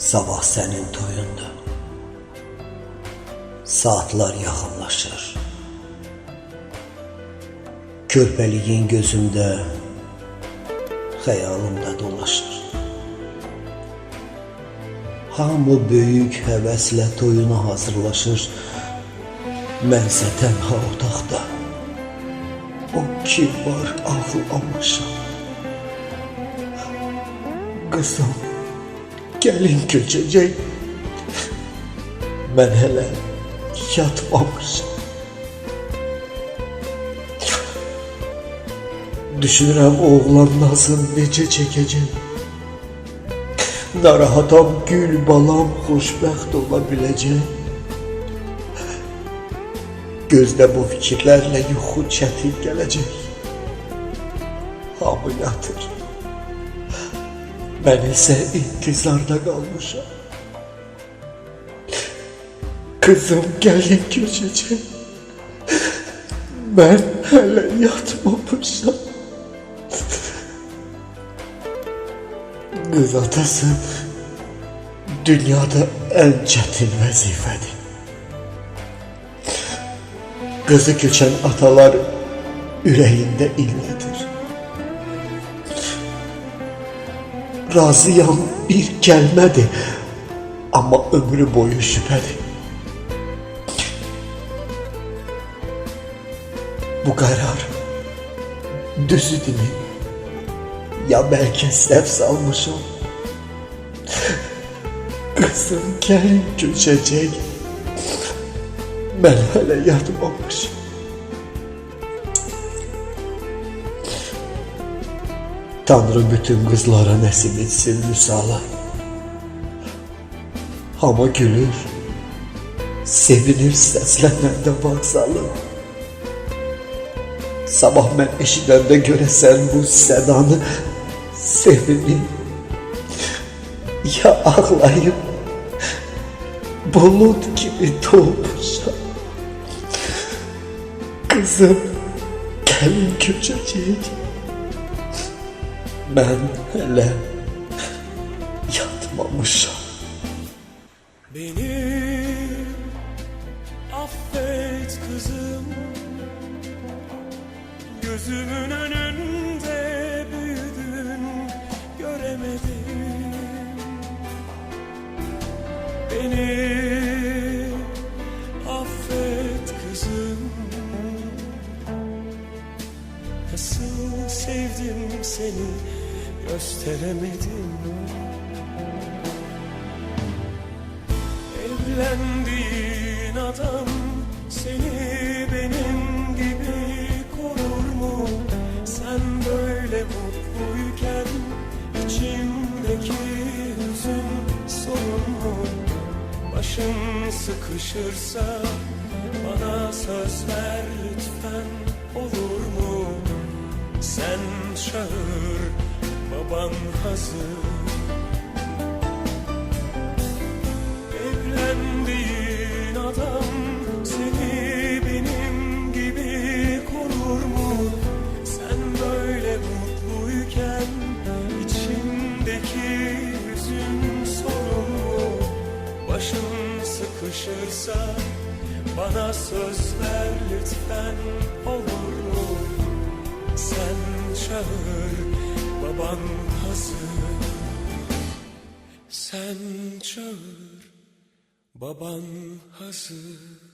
Sabah senin toyunda. Saatler yaxınlaşır. Körpəliyin gözümdə, xəyalımda dolaşır. Hamı böyük həvəslə toyuna hazırlaşır. Mənsə tənha otaqda. O kim var ağlamışam. Qızım, gəlin köçəcək. Mən hələ yatmamışam. Düşünürəm oğlan nazın necə çəkəcək. Narahatam gül balam xoşbəxt ola biləcək. Gözdə bu fikirlərlə yuxu çətin gələcək. Hamı yatır. Mən isə intizarda qalmışam. Kızım gəlin köçəcək. Mən hələ yatmamışam. Qız atası dünyada ən çətin vəzifədir. Qızı köçən atalar ürəyində inlədir. Razıyam bir kəlmədir, amma ömrü boyu şübhədir. Bu qərar düzüdürmü? Ya bəlkə səhv salmışam. Qızım gəlin köçəcək. Mən hələ yatmamışam. Tanrı bütün qızlara nəsib etsin müsala. Hamı gülür, sevinir səslənəndə vağzalım. Sabah mən eşidəndə görəsən bu sədanı sevinim. Ya ağlayıb bulut kimi doğmuşam. Kızım gəlin köçəcək. Mən hələ yatmamışam. Beni affet kızım. Gözümün önünde büyüdün göremedim. Beni affet kızım. Nasıl sevdim seni gösteremedim Evlendiğin adam seni benim gibi korur mu? Sen böyle mutluyken içimdeki hüzün sorun mu? Başın sıkışırsa bana söz ver lütfen olur mu? Sen çağır baban hazır Evlendiğin adam seni benim gibi korur mu? Sen böyle mutluyken içimdeki hüzün sorun mu? Başın sıkışırsa bana söz ver lütfen olur mu? Sen çağır baban hazır. Sen çağır Baban hazır